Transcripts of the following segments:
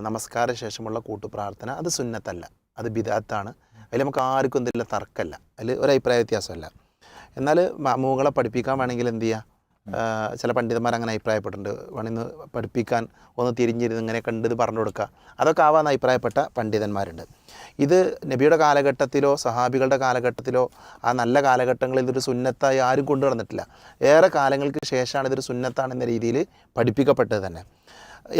നമസ്കാര ശേഷമുള്ള കൂട്ടുപ്രാർത്ഥന അത് സുന്നത്തല്ല അത് ബിദാത്താണ്. അതിൽ നമുക്ക് ആർക്കും എന്തില്ല തർക്കമല്ല അതിൽ ഒരു അഭിപ്രായ വ്യത്യാസമല്ല. എന്നാൽ മാമൂകളെ പഠിപ്പിക്കാൻ വേണമെങ്കിൽ എന്ത് ചെയ്യുക ചില പണ്ഡിതന്മാർ അങ്ങനെ അഭിപ്രായപ്പെട്ടിട്ടുണ്ട്. വേണമെന്ന് പഠിപ്പിക്കാൻ ഒന്ന് തിരിഞ്ഞിരുന്ന് ഇങ്ങനെ കണ്ടത് പറഞ്ഞു കൊടുക്കുക. അതൊക്കെ ആവാന്ന് അഭിപ്രായപ്പെട്ട പണ്ഡിതന്മാരുണ്ട്. ഇത് നബിയുടെ കാലഘട്ടത്തിലോ സഹാബികളുടെ കാലഘട്ടത്തിലോ ആ നല്ല കാലഘട്ടങ്ങളിൽ ഇതൊരു സുന്നത്തായി ആരും കൊണ്ടു നടന്നിട്ടില്ല ഏറെ കാലങ്ങൾക്ക് ശേഷമാണ് ഇതൊരു സുന്നത്താണെന്ന രീതിയിൽ പഠിപ്പിക്കപ്പെട്ടത് തന്നെ.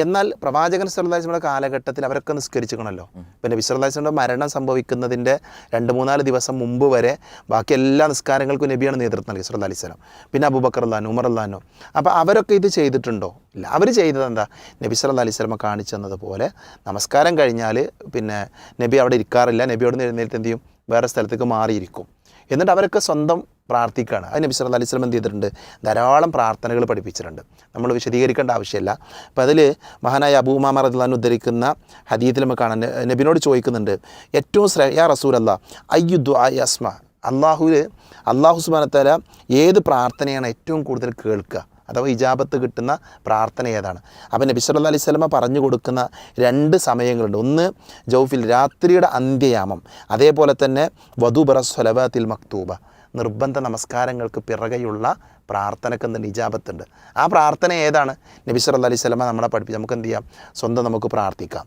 എന്നാൽ പ്രവാചകൻ സല്ലാസ്മയുടെ കാലഘട്ടത്തിൽ അവരൊക്കെ നിസ്കരിച്ചിരിക്കണമല്ലോ. പിന്നെ വിശ്വല്ലാസ്മയുടെ മരണം സംഭവിക്കുന്നതിന്റെ രണ്ട് മൂന്നാൽ ദിവസം മുമ്പ് വരെ ബാക്കി എല്ലാ നിസ്കാരങ്ങൾക്കും നബിയാണ് നേതൃത്വം നൽകി സുല്ലാ പിന്നെ അബൂബക്കർ അല്ലാനു ഉമർ അല്ലാനു അപ്പോൾ അവരൊക്കെ ഇത് ചെയ്തിട്ടുണ്ടോ? അവർ ചെയ്തത് എന്താ നബി സല്ല അലൈഹി സ്വലമ കാണിച്ചു തന്നതുപോലെ നമസ്കാരം കഴിഞ്ഞാൽ പിന്നെ നബി അവിടെ ഇരിക്കാറില്ല. നബിയോട് എഴുന്നേറ്റ് എന്ത് ചെയ്യും? വേറെ സ്ഥലത്തേക്ക് മാറിയിരിക്കും. എന്നിട്ട് അവരൊക്കെ സ്വന്തം പ്രാർത്ഥിക്കുകയാണ് അത് നബി സല്ല അലൈഹി സ്വലം എന്ത് ചെയ്തിട്ടുണ്ട്? ധാരാളം പ്രാർത്ഥനകൾ പഠിപ്പിച്ചിട്ടുണ്ട്. നമ്മൾ വിശദീകരിക്കേണ്ട ആവശ്യമില്ല. അപ്പോൾ അതിൽ മഹാനായ അബൂമാമ റദ്ലാൻ ഉദ്ധരിക്കുന്ന ഹദീത്തിൽ നമുക്ക് കാണാൻ നബിനോട് ചോദിക്കുന്നുണ്ട്. ഏറ്റവും ശ്രേ യാ റസൂൽ അല്ല അയ്യു ദുആ അസ്മ അള്ളാഹുവിൽ അള്ളാഹു സുബാനത്താല ഏത് പ്രാർത്ഥനയാണ് ഏറ്റവും കൂടുതൽ കേൾക്കുക? അഥവാ ഇജാബത്ത് കിട്ടുന്ന പ്രാർത്ഥന ഏതാണ്? അപ്പം നബി അലൈഹി സ്വലമ പറഞ്ഞു കൊടുക്കുന്ന രണ്ട് സമയങ്ങളുണ്ട്. ഒന്ന് ജൗഫിൽ രാത്രിയുടെ അന്ത്യയാമം. അതേപോലെ തന്നെ വധുബറ സ്വലബത്തിൽ മക്തൂബ. നിർബന്ധ നമസ്കാരങ്ങൾക്ക് പിറകെയുള്ള പ്രാർത്ഥനക്ക് നിജാപത്തുണ്ട് ആ പ്രാർത്ഥന ഏതാണ്? നബി സല്ലല്ലാഹു അലൈഹി സ്വലമ നമ്മളെ പഠിപ്പിച്ച്. നമുക്ക് എന്ത് ചെയ്യാം? സ്വന്തം നമുക്ക് പ്രാർത്ഥിക്കാം.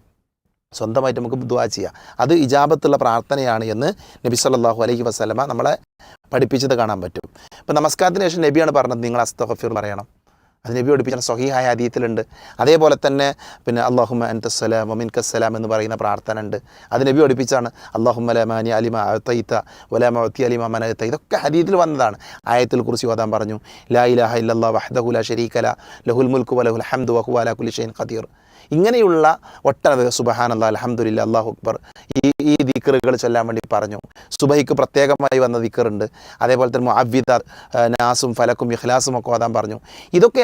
സ്വന്തമായിട്ട് നമുക്ക് ദുആ ചെയ്യാം. അത് ഇജാബത്തുള്ള പ്രാർത്ഥനയാണ് എന്ന് നബി സല്ലല്ലാഹു അലൈഹി വസ്ലമ നമ്മളെ പഠിപ്പിച്ചത് കാണാൻ പറ്റും. ഇപ്പം നമസ്കാരത്തിന് ശേഷം നബിയാണ് പറഞ്ഞത് നിങ്ങൾ അസ്തഹഫിർ പറയണം. അത് നബി പഠിപ്പിച്ച സ്വഹീഹായ അതീത്തിലുണ്ട് അതേപോലെ തന്നെ പിന്നെ അള്ളാഹുമ അൻതസ്സലാം വമിൻ കസ്സലാം എന്ന് പറയുന്ന പ്രാർത്ഥന ഉണ്ട് അത് നബി പഠിപ്പിച്ചാണ് അള്ളാഹുമ ലമാനി അലിമ അത്തയ്ത്ത വലാമ ഒത്തി അലിമ മനത്ത ഇതൊക്കെ ഹദീത്തിൽ വന്നതാണ്. ആയത്തിൽ കുറിച്ച് ഓതാൻ പറഞ്ഞു ലാ ഇലാഹ ഇല്ലല്ലാ വഹ്ദഹു ലാ ശരീകല ലഹുൽ മുൽക്കു വലഹുൽ ഹംദു വഹു അല കുലി ഷൈൻ ഖദീർ. ഇങ്ങനെയുള്ള ഒട്ടനവധി സുബഹാൻ അല്ലാ അലഹമുല്ല അള്ളാഹു അക്ബർ ഈ ഈ ദിക്കറുകൾ ചൊല്ലാൻ വേണ്ടി പറഞ്ഞു. സുബഹിക്ക് പ്രത്യേകമായി വന്ന ദിക്കറുണ്ട്. അതേപോലെ തന്നെ മുഅവ്വിദ നാസും ഫലക്കും ഇഖ്ലാസും ഒക്കെ ഓതാൻ പറഞ്ഞു.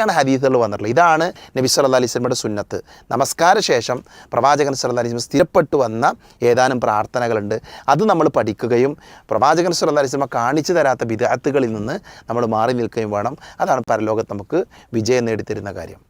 ഇതൊക്കെയാണ് ഹദീസുകൾ വന്നിട്ടുള്ളത്. ഇതാണ് നബി സല്ല അലൈഹി വസല്ലമയുടെ സുന്നത്ത്. നമസ്കാര ശേഷം പ്രവാചകൻ സല്ല അലൈഹി സ്വലം സ്ഥിരപ്പെട്ടു വന്ന ഏതാനും പ്രാർത്ഥനകളുണ്ട്. അത് നമ്മൾ പഠിക്കുകയും പ്രവാചകൻ സല്ല അലൈഹി സ്വലമ കാണിച്ചു തരാത്ത വിദഗ്ധകളിൽ നിന്ന് നമ്മൾ മാറി നിൽക്കുകയും വേണം. അതാണ് പരലോകത്ത് നമുക്ക് വിജയം നേടിത്തരുന്ന കാര്യം.